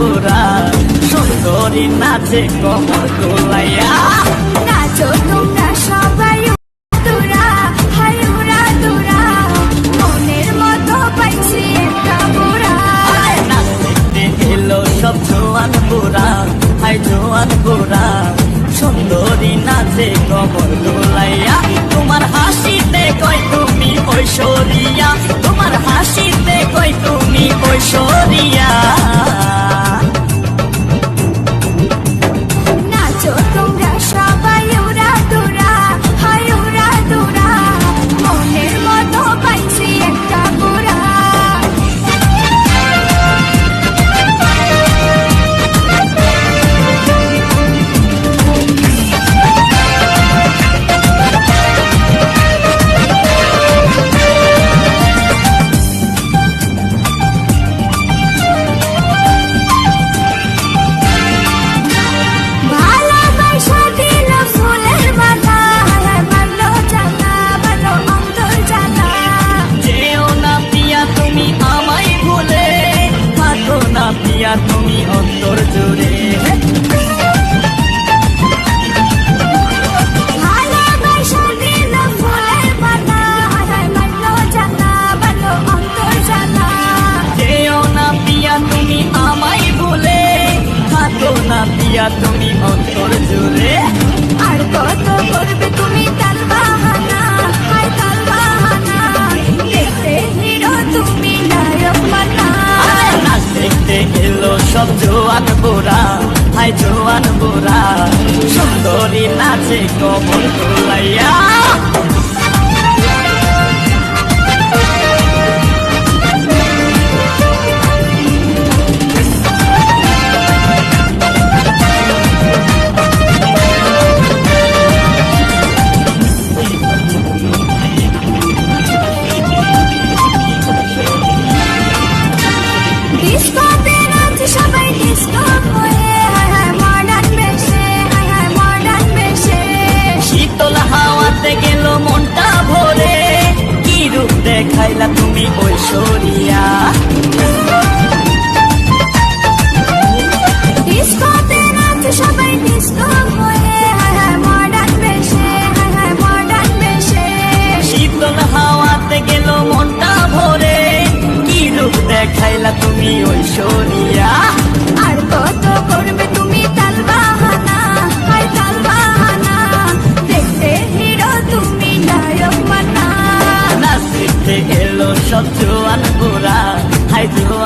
বুড়া সুন্দরী নাচে কমর দোলাইয়া। নাচো তোমরা সবাই তোরা হাই উড়া তোরা মনের মতো পাইছি একটা বুড়া। নাচ দেখতে সব জোয়ান বুড়া হাই জোয়ান বুড়া সুন্দরী নাচে কমর দোলাইয়া। তোমার হাসিতে কই তুমি ঐশ্বরিয়া তোমার হাসিতে কই তুমি ঐশ্বরিয়া। হাই জোয়ান বোরা সুন্দরী নাচে কমল তোলাইয়া দেখাইলা তুমি ঐশ্বরিয়া ডিস্কোতে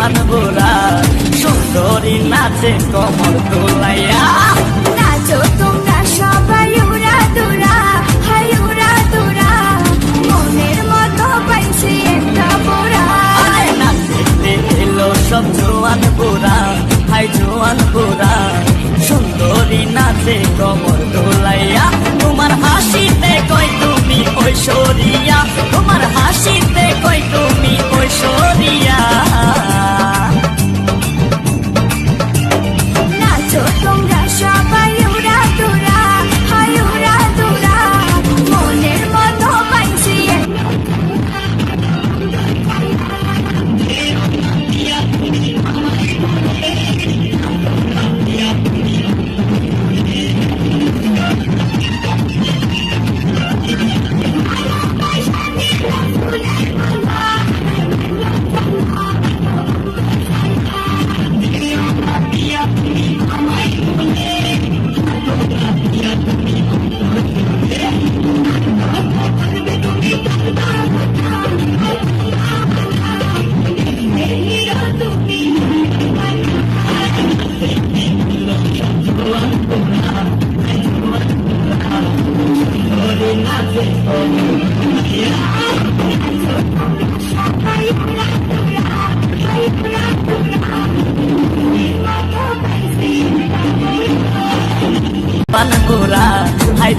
জোয়ান বোরা সুন্দরী নাচে কমর তোলাইয়া। নাচো তোমরা সবাই উড়া দুরা। হাই উড়া দুরা। মনের মতো পাইছি একটা বুড়া আরে নাচ দেখতে এলো সব জোয়ান বোরা। হাই জোয়ান বোরা। সুন্দরী নাচে কমর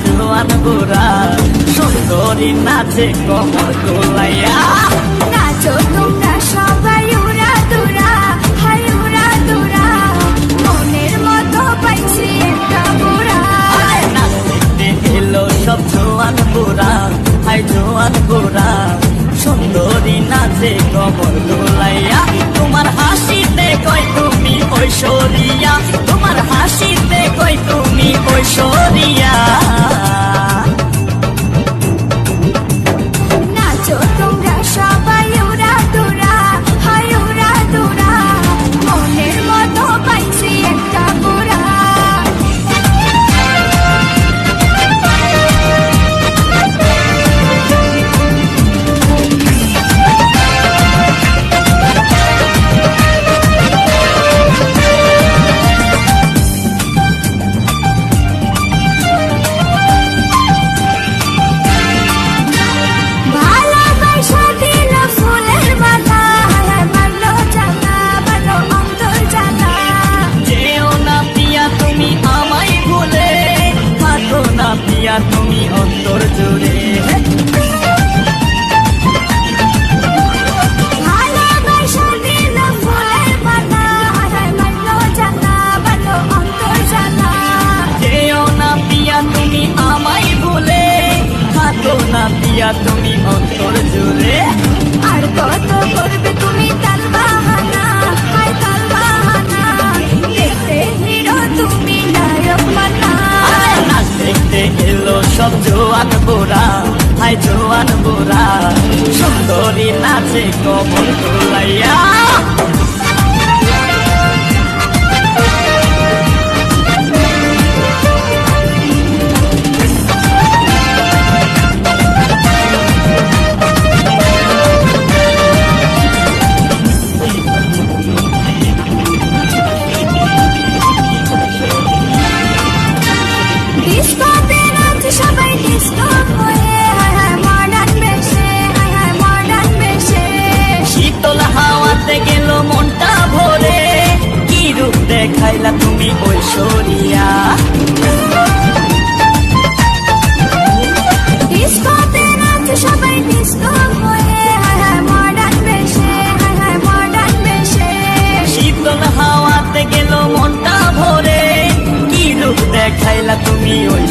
জোয়ান সুন্দরী নাচে কমর দোলাইয়া নাচো তোমরা সবাই উড়া দুরা হাই উড়া দুরা মনের মতো পাইছি একটা এলো সব জোয়ান হাই জোয়ান সুন্দরী নাচে কমর তোমার হাসিতে কয় তুমি ঐশ্বর ঐশ্বরিয়া তোমার হাসিতে কই তুমি ঐশ্বরিয়া সব জোয়ান বোরা হাই জোয়ান বোরা সুন্দরী নাচে কমল তোলাইয়া তুমি ঐশ্বরিয়া সবাই ডিস্কো হয়ে শীতল হাওয়াতে গেল মনটা ভরে কি রূপ দেখাইলা তুমি ঐশ্বরিয়া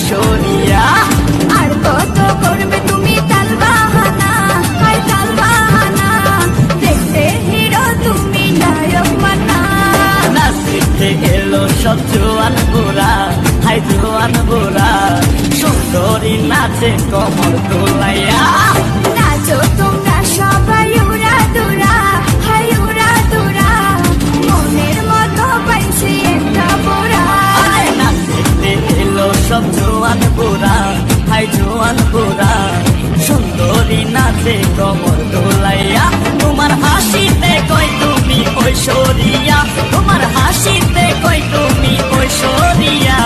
হাই জোয়ান বোরা সুন্দরী নাচে কমর তোলাইয়া নাচো তোমরা সবাই উড়া দুরা হাই উড়া দুরা। মনের মতো পাইছি একটা বুড়া আরে নাচতে এলো সব জোয়ান বোরা হাই জোয়ান বোরা। সুন্দরী নাচে কমর তোলাইয়া তোমার হাসিতে কই তুমি ঐশ্বরিয়া? তোমার হাসিতে কই তুমি ঐশ্বরিয়া?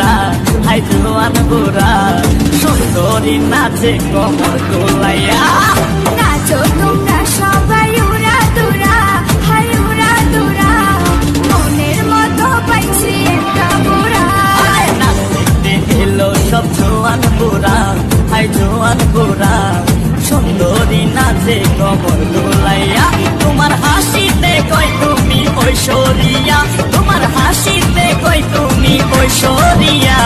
বোরা হাই জোয়ান বোরা সুন্দরী নাচে কমর তোলাইয়া নাচো তোমরা সবাই উড়া দুরা হাই উড়া দুরা। মনের মতো পাইছি একটা বুড়া। নাচতে এলো সব জোয়ান বোরা হাই জোয়ান বোরা সুন্দরী নাচে কমর তোলাইয়া তোমার হাসিতে কই তুমি ঐশ্বরিয়া। তোমার হাসিতে বৈশরিয়া